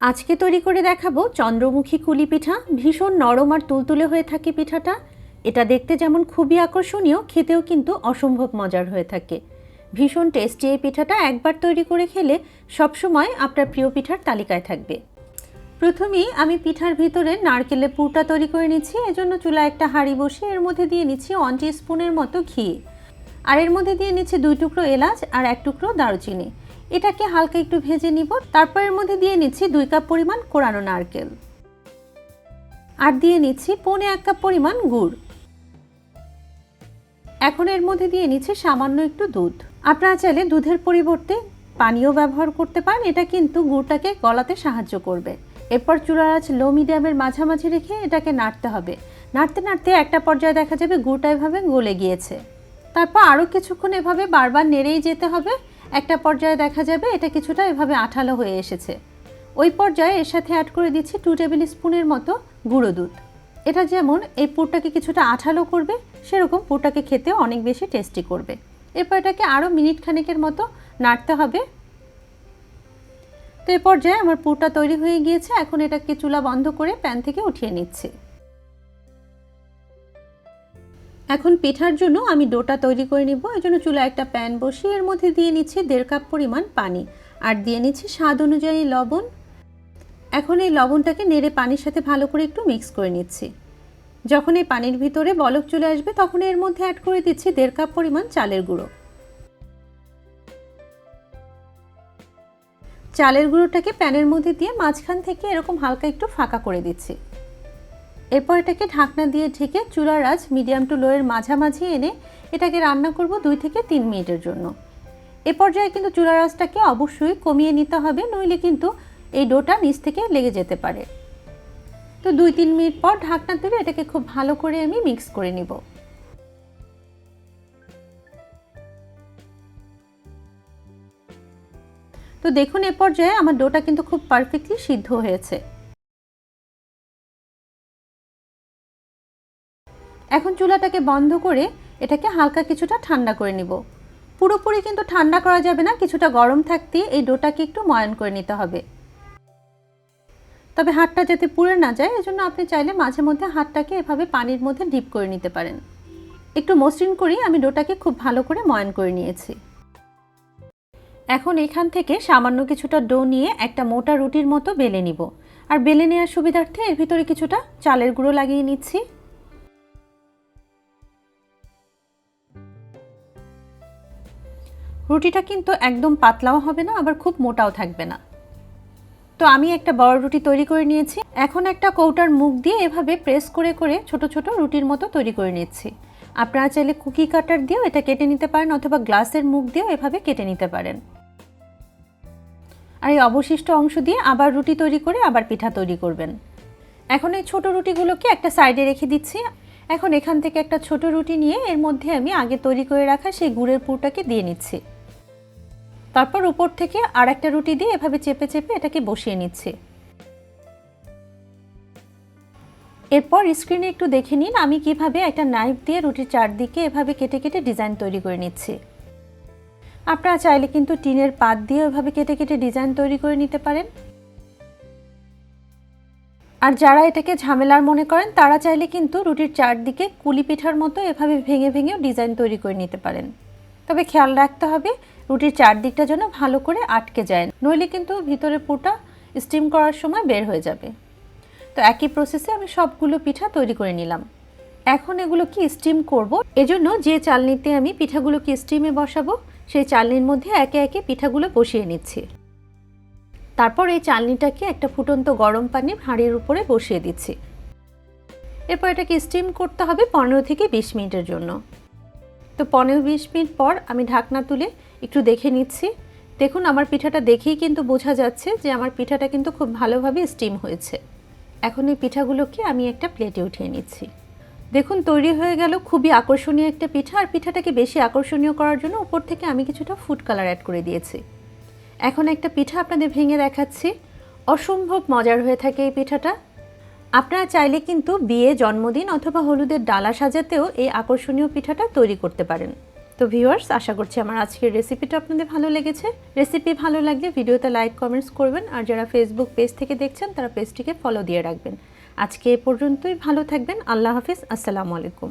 আজকে তৈরি করে দেখাবো চন্দ্রমুখী কুলি পিঠা। ভীষণ নরম আর তুলতুলে হয়ে থাকে পিঠাটা। এটা দেখতে যেমন খুবই আকর্ষণীয়, খেতেও কিন্তু অসম্ভব মজার হয়ে থাকে। ভীষণ টেস্টি এই পিঠাটা একবার তৈরি করে খেলে সবসময় আপনার প্রিয় পিঠার তালিকায় থাকবে। প্রথমেই আমি পিঠার ভিতরে নারকেলের পুরটা তৈরি করে নিচ্ছি। এজন্য চুলা একটা হাঁড়ি বসিয়ে এর মধ্যে দিয়ে নিচ্ছি ওয়ান স্পুনের মতো ঘি। আর এর মধ্যে দিয়ে নিচ্ছি দুই টুকরো এলাচ আর এক টুকরো দারুচিনি। এটাকে হালকা একটু ভেজে নিব। তারপর এর মধ্যে দিয়ে নিচ্ছি দুই কাপ পরিমাণ কোরানো নারকেল। আর দিয়ে নিচ্ছি পৌনে এক কাপ পরিমাণ গুড়। এখন এর মধ্যে দিয়ে নিচ্ছি সামান্য একটু দুধ। আপনারা চাইলে দুধের পরিবর্তে পানীয় ব্যবহার করতে পারেন। এটা কিন্তু গুড়টাকে গলাতে সাহায্য করবে। এরপর চুলার আঁচ লো মিডিয়ামের মাঝামাঝি রেখে এটাকে নাড়তে হবে। নাড়তে নাড়তে একটা পর্যায়ে দেখা যাবে গুড়টা এভাবে গলে গিয়েছে। তারপর আরও কিছুক্ষণ এভাবে বারবার নেড়েই যেতে হবে। একটা পর্যায়ে দেখা যাবে এটা কিছুটা এভাবে আঠালো হয়ে এসেছে। ওই পর্যায়ে এর সাথে অ্যাড করে দিচ্ছি টু টেবিল স্পুনের মতো গুঁড়ো দুধ। এটা যেমন এই পুরটাকে কিছুটা আঠালো করবে, সেরকম পুরটাকে খেতে অনেক বেশি টেস্টি করবে। এরপর এটাকে আরও মিনিট খানেকের মতো নাড়তে হবে। তো এ পর্যায়ে আমার পুরটা তৈরি হয়ে গিয়েছে, এখন এটাকে চুলা বন্ধ করে প্যান থেকে উঠিয়ে নিচ্ছি। এখন পিঠার জন্য আমি ডোটা তৈরি করে নিব। এই জন্য চুলা একটা প্যান বসিয়ে এর মধ্যে দিয়ে নিচ্ছি দেড় কাপ পরিমাণ পানি। আর দিয়ে নিচ্ছি স্বাদ অনুযায়ী লবণ। এখন এই লবণটাকে নেড়ে পানির সাথে ভালো করে একটু মিক্স করে নিচ্ছি। যখন এই পানির ভিতরে বলক চলে আসবে, তখন এর মধ্যে অ্যাড করে দিচ্ছি দেড় কাপ পরিমাণ চালের গুঁড়ো। চালের গুঁড়োটাকে প্যানের মধ্যে দিয়ে মাঝখান থেকে এরকম হালকা একটু ফাঁকা করে দিচ্ছি। এরপর এটাকে ঢাকনা দিয়ে ঢেকে চুলার আঁচ মিডিয়াম টু লোয়ের মাঝামাঝি এনে এটাকে রান্না করব দুই থেকে তিন মিনিটের জন্য। এ পর্যায়ে কিন্তু চুলার আঁচটাকে অবশ্যই কমিয়ে নিতে হবে, নইলে কিন্তু এই ডোটা নিচ থেকে লেগে যেতে পারে। তো দুই তিন মিনিট পর ঢাকনা তুলে এটাকে খুব ভালো করে আমি মিক্স করে নিব। তো দেখুন এ পর্যায়ে আমার ডোটা কিন্তু খুব পারফেক্টলি সিদ্ধ হয়েছে। এখন চুলাটাকে বন্ধ করে এটাকে হালকা কিছুটা ঠান্ডা করে নিব। পুরোপুরি কিন্তু ঠান্ডা করা যাবে না, কিছুটা গরম থাকতে এই ডোটাকে একটু ময়ান করে নিতে হবে। তবে হাতটা যাতে পুড়ে না যায়, এজন্য আপনি চাইলে মাঝে মধ্যে হাতটাকে এভাবে পানির মধ্যে ডিপ করে নিতে পারেন। একটু মসৃণ করেই আমি ডোটাকে খুব ভালো করে ময়ান করে নিয়েছি। এখন এখান থেকে সামান্য কিছুটা ডো নিয়ে একটা মোটা রুটির মতো বেলে নিব। আর বেলে নেওয়ার সুবিধার্থে এর ভিতরে কিছুটা চালের গুঁড়ো লাগিয়ে নিচ্ছি। রুটিটা কিন্তু একদম পাতলাও হবে না, আবার খুব মোটাও থাকবে না। তো আমি একটা বড় রুটি তৈরি করে নিয়েছি। এখন একটা কৌটার মুখ দিয়ে এভাবে প্রেস করে করে ছোট ছোট রুটির মতো তৈরি করে নিচ্ছি। আপনারা চাইলে কুকি কাটার দিয়েও এটা কেটে নিতে পারেন অথবা গ্লাসের মুখ দিয়েও এভাবে কেটে নিতে পারেন। আর এই অবশিষ্ট অংশ দিয়ে আবার রুটি তৈরি করে আবার পিঠা তৈরি করবেন। এখন এই ছোট রুটিগুলোকে একটা সাইডে রেখে দিচ্ছি। এখন এখান থেকে একটা ছোট রুটি নিয়ে এর মধ্যে আমি আগে তৈরি করে রাখা সেই গুড়ের পুরটাকে দিয়ে নিচ্ছি। তারপর উপর থেকে আর একটা রুটি দিয়ে এভাবে চেপে চেপে এটাকে বসিয়ে নিচ্ছি। এরপর স্ক্রিনে একটু দেখে নিন আমি কীভাবে একটা নাইফ দিয়ে রুটির চারদিকে এভাবে কেটে কেটে ডিজাইন তৈরি করে নিচ্ছি। আপনারা চাইলে কিন্তু টিনের পাত দিয়ে এভাবে কেটে কেটে ডিজাইন তৈরি করে নিতে পারেন। আর যারা এটাকে ঝামেলার মনে করেন, তারা চাইলে কিন্তু রুটির চারদিকে কুলি পিঠার মতো এভাবে ভেঙে ভেঙেও ডিজাইন তৈরি করে নিতে পারেন। তবে খেয়াল রাখতে হবে রুটির চারদিকটা যেন ভালো করে আটকে যায়। নইলে কিন্তু ভিতরে পুটা স্টিম করার সময় বের হয়ে যাবে। তো একই প্রসেসে আমি সবগুলো পিঠা তৈরি করে নিলাম। এখন এগুলো কি স্টিম করব? এজন্য যে চালনিতে আমি পিঠাগুলোকে স্টিমে বসাবো, সেই চালনির মধ্যে একে একে পিঠাগুলো বসিয়ে নিচ্ছি। তারপর এই চালনিটাকে একটা ফুটন্ত গরম পানির হাঁড়ির উপরে বসিয়ে দিচ্ছি। এরপর এটাকে স্টিম করতে হবে পনেরো থেকে বিশ মিনিটের জন্য। তো পনেরো বিশ মিনিট পর আমি ঢাকনা তুলে একটু দেখে নিচ্ছি। দেখুন, আমার পিঠাটা দেখেই কিন্তু বোঝা যাচ্ছে যে আমার পিঠাটা কিন্তু খুব ভালোভাবে স্টিম হয়েছে। এখন এই পিঠাগুলোকে আমি একটা প্লেটে উঠিয়ে নিচ্ছি। দেখুন, তৈরি হয়ে গেল খুবই আকর্ষণীয় একটা পিঠা। আর পিঠাটাকে বেশি আকর্ষণীয় করার জন্য উপর থেকে আমি কিছুটা ফুড কালার অ্যাড করে দিয়েছি। এখন একটা পিঠা আপনাদের ভেঙে দেখাচ্ছি। অসম্ভব মজার হয়ে থাকে এই পিঠাটা। আপনারা চাইলে কিন্তু বিয়ে, জন্মদিন অথবা হলুদের ডালা সাজাতেও এই আকর্ষণীয় পিঠাটা তৈরি করতে পারেন। তো ভিউয়ার্স আশা করছি আমার আজকের রেসিপিটা আপনাদের ভালো লেগেছে। রেসিপি ভালো লাগলে ভিডিওতে লাইক কমেন্টস করবেন, আর যারা ফেসবুক পেজ থেকে দেখছেন, তারা পেজটিকে ফলো দিয়ে রাখবেন। আজকে এ পর্যন্তই, ভালো থাকবেন, আল্লাহ হাফিজ, আসসালামু আলাইকুম।